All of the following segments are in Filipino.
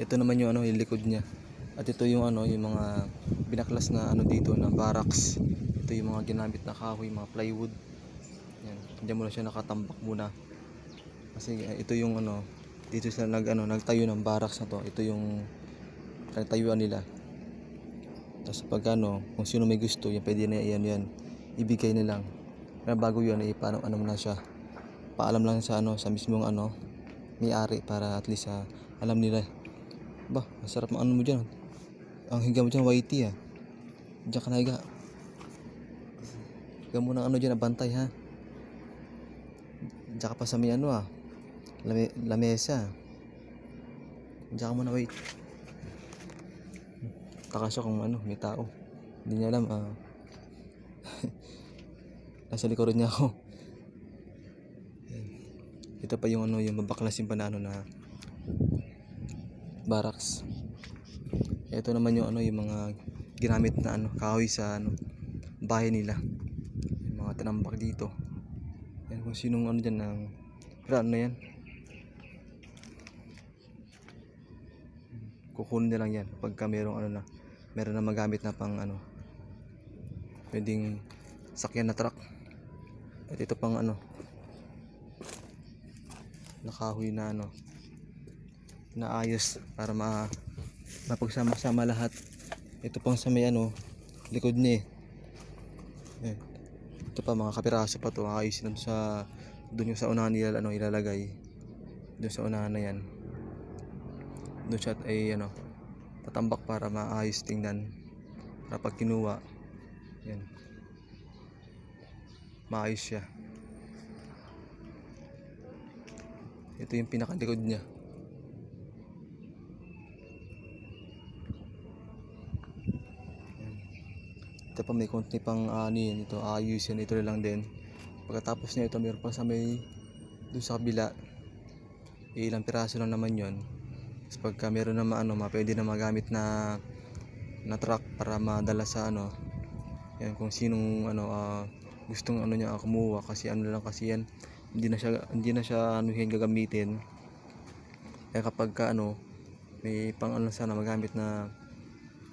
Ito naman yung ano, yung likod niya. At ito yung ano, yung mga binaklas na ano dito na barracks. Ito yung mga ginamit na kahoy, mga plywood. Yan. Diyan muna siya nakatambak muna. Kasi eh, ito yung ano, dito sila nag ano, nagtayo ng barracks na to. Ito yung nagtayuan nila. Tapos pag ano, kung sino may gusto, yan pwede na yan yan. Ibigay na lang. Pero bago yun, eh, paano ano muna siya. Paalam lang sa ano, sa mismong ano, may-ari para at least ah, alam nila. Ba, masarap ang ano mo dyan. Ang higa mo dyan, whitey ah. Diyan ka na higa. Higa mo ng ano dyan, bantay ha. Diyan ka pa sa may ano ah. Lame, lamesa. Diyan ka muna wait. Kakasya kung ano, may tao. Hindi niya alam ah. Nasa likuran niya ako. Ito pa yung ano, yung mabaklasin pa na ano na barracks. Ito naman yung ano, yung mga ginamit na ano, kahoy sa ano, bahay nila. Yung mga tinambak dito. Yan kung sinong ano dyan ng pero ano yan. Kukunin na lang yan pagka merong ano na, meron na magamit na pang ano, pwedeng sakyan na truck. At ito pang ano, nakahoy na ano, naayos para ma mapagsama-sama lahat. Ito pang sa may ano, likod niya eh. Eh, Ito pa mga kapiraso pa to, ayusin doon sa doon yung sa unahan nila ano ilalagay. Doon sa unahan na yan. Doon siya ay ano, tatambak para maayos tingnan. Para pag kinuha, yan. Maayos siya. Ito yung pinakalikod niya. Ito pa may konti pang ano yun, ito ayusin ito na lang din. Pagkatapos niya ito meron pa sa may doon sa kabila. Ilang piraso lang naman yon. Tapos pagka meron na ano, ma, pwede na magamit na na truck para madala sa ano. Yan kung sinong ano ah, gustong ano niya ah, kumuha kasi ano lang kasi yan hindi na siya hindi na siya ano yan gagamitin. Kaya kapag ka, ano may pang ano sana magamit na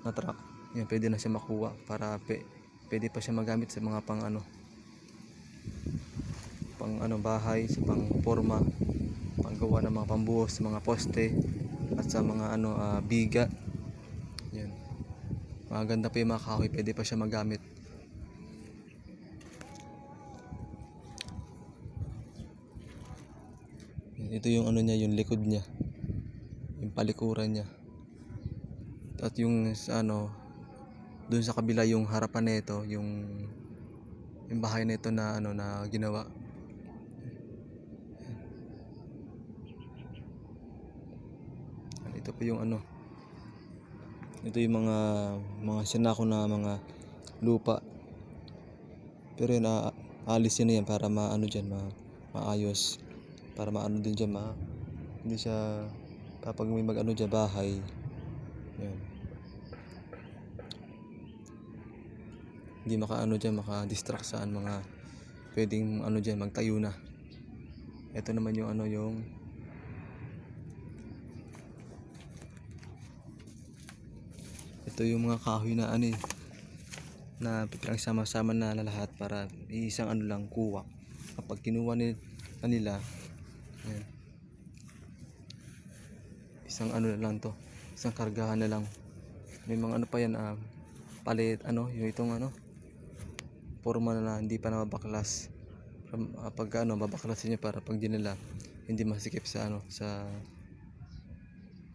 na truck yan pwede na siya makuha para pwede pa siya magamit sa mga pang ano pang ano bahay sa pang forma panggawa ng mga pambuhos sa mga poste at sa mga ano ah, biga. Yan maganda pa yung mga kahoy pwede pa siya magamit. Ito yung ano niya yung likod niya. Yung palikuran niya. At yung ano doon sa kabila yung harapan nito yung yung bahay nito na ano na ginawa. Ito po yung ano ito yung mga mga sinako na mga lupa. Pero yun a- aalisin na yan para maano dyan ma, maayos. Para maano din dyan ma hindi siya kapag may mag ano dyan bahay. Yan hindi makaano dyan maka-distract saan mga pwedeng ano dyan magtayo na. Ito naman yung ano yung ito yung mga kahoy na ano eh na pinagsama-sama na lahat para isang ano lang kuha. Kapag kinuha ni kanila ayan, isang ano lang to isang kargahan na lang. May mga ano pa yan ah, palit ano yung itong ano forma na hindi pa nababaklas. Ah, pag ano babaklasin niya para pag dinala hindi masikip sa ano sa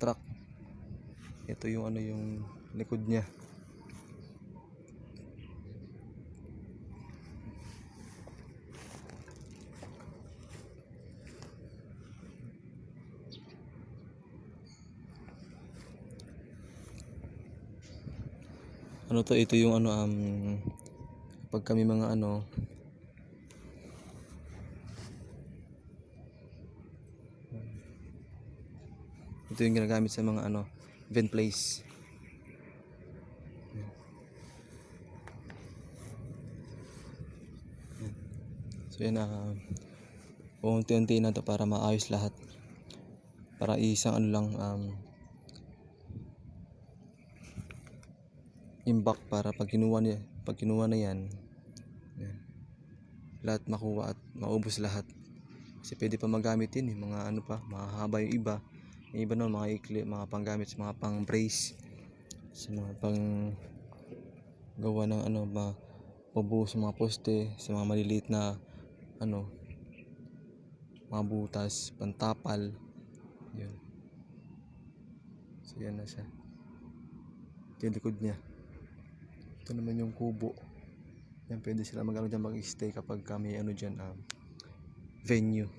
truck. Ito yung ano yung likod niya. Ano to? Ito yung ano um pag kami mga ano ito yung ginagamit sa mga ano event place. So yun ah unti-unti na to para maayos lahat. Para isang ano lang um, imbak para pag kinuha niya, pag kinuha na yan, yan, lahat makuha at maubos lahat. Kasi pwede pa magamit yun eh, mga ano pa, mahaba yung iba. Yung iba naman mga ikli, mga panggamit sa mga pang brace, sa mga pang gawa ng ano, mga pabuo sa mga poste, sa mga maliliit na ano, mga butas, pantapal, yun. So yan na siya. Yung likod niya. Ito naman yung kubo. Yan, pwede sila mag-ano dyan, mag-stay kapag kami ano dyan, um, venue.